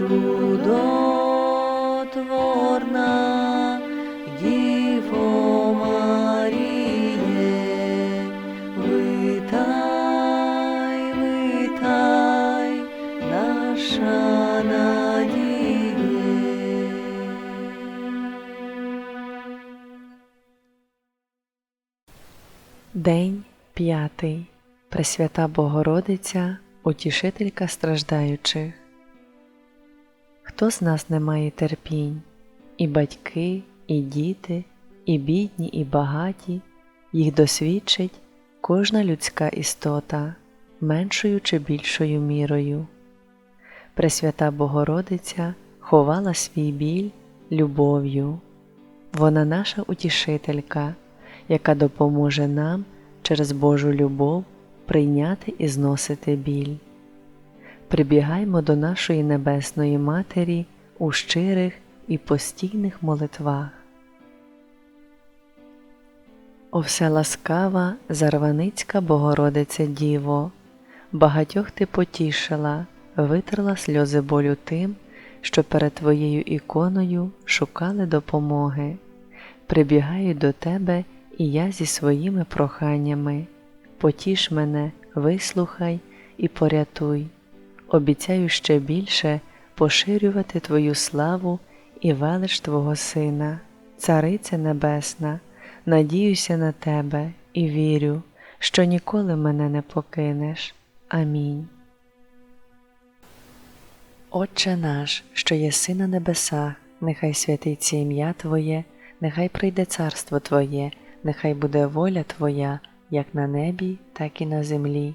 Чудотворна, Діво Маріє, витай, витай, наша надіє. День п'ятий. Пресвята Богородиця, утішителька страждаючих. Хто з нас не має терпінь? І батьки, і діти, і бідні, і багаті, їх досвідчить кожна людська істота, меншою чи більшою мірою. Пресвята Богородиця ховала свій біль любов'ю. Вона наша утішителька, яка допоможе нам через Божу любов прийняти і зносити біль. Прибігаймо до нашої Небесної Матері у щирих і постійних молитвах. О ласкава, зарваницька Богородиця Діво, багатьох ти потішила, витерла сльози болю тим, що перед Твоєю іконою шукали допомоги. Прибігаю до Тебе і я зі своїми проханнями. Потіш мене, вислухай і порятуй. Обіцяю ще більше поширювати Твою славу і велич Твого Сина, Цариця Небесна, надіюся на Тебе і вірю, що ніколи мене не покинеш. Амінь. Отче наш, що єси на небесах, нехай святиться ім'я Твоє, нехай прийде царство Твоє, нехай буде воля Твоя, як на небі, так і на землі.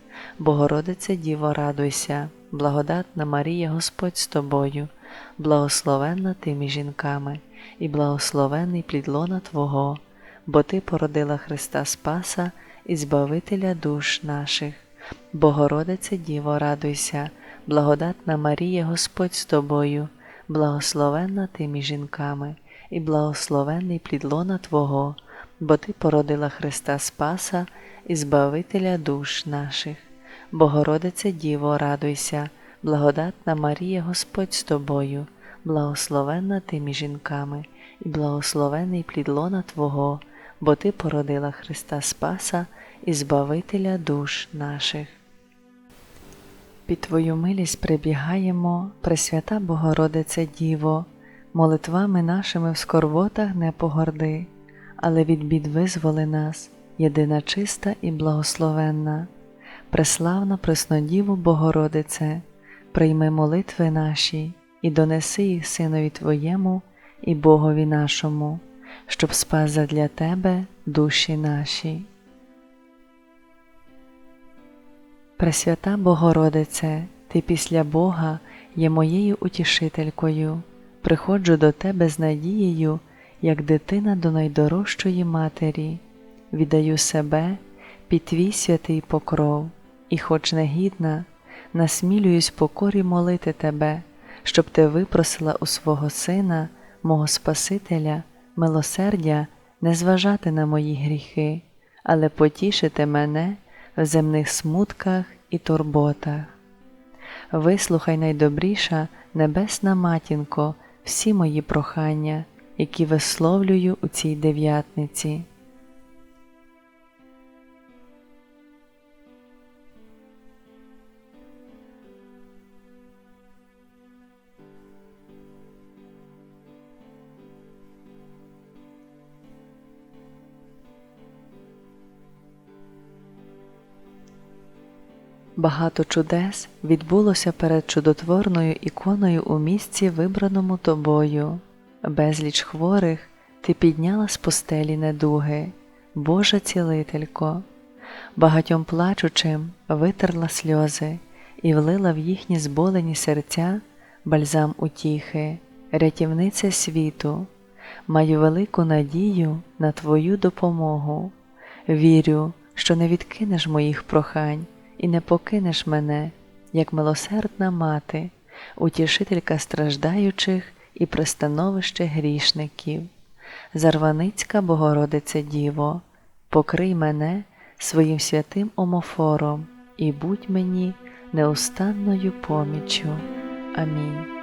Богородице Діво, радуйся, благодатна Марія Господь з тобою, благословенна ти між жінками, і благословенний плід лона Твого, бо Ти породила Христа Спаса і Збавителя душ наших. Богородице Діво, радуйся, благодатна Марія, Господь з тобою, благословенна ти між жінками, і благословенний плід лона Твого, бо Ти породила Христа Спаса і Збавителя душ наших. Богородице Діво, радуйся, благодатна Марія, Господь з тобою, благословенна ти між жінками, і благословений плід лона Твого, бо Ти породила Христа Спаса і Збавителя душ наших. Під Твою милість прибігаємо, Пресвята Богородице Діво, молитвами нашими в скорботах не погорди, але від бід визволи нас, єдина чиста і благословенна, преславна Преснодіву Богородице, прийми молитви наші і донеси їх Синові Твоєму і Богові нашому, щоб спас задля Тебе душі наші. Пресвята Богородице, Ти після Бога є моєю утішителькою, приходжу до Тебе з надією, як дитина до найдорожчої матері, віддаю себе під Твій святий покров, і, хоч негідна, насмілююсь покорі молити Тебе, щоб Ти випросила у свого Сина, мого Спасителя, милосердя не зважати на мої гріхи, але потішити мене в земних смутках і турботах. Вислухай найдобріша Небесна Матінко, всі мої прохання, які висловлюю у цій дев'ятниці. Багато чудес відбулося перед чудотворною іконою у місці, вибраному тобою. Безліч хворих ти підняла з постелі недуги, Божа цілителько, багатьом плачучим витерла сльози і влила в їхні зболені серця бальзам утіхи, рятівниця світу, маю велику надію на Твою допомогу. Вірю, що не відкинеш моїх прохань і не покинеш мене, як милосердна мати, утішителька страждаючих і пристановище грішників. Зарваницька Богородице Діво, покрий мене своїм святим омофором і будь мені неустанною поміччю. Амінь.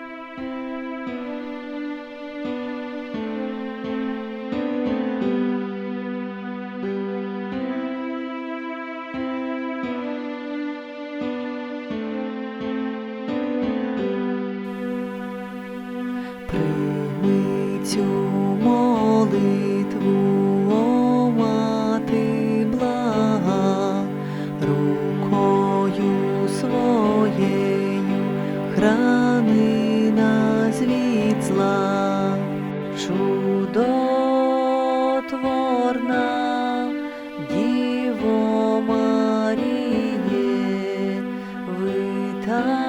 Від зла, чудотворна Діво Маріє, витай,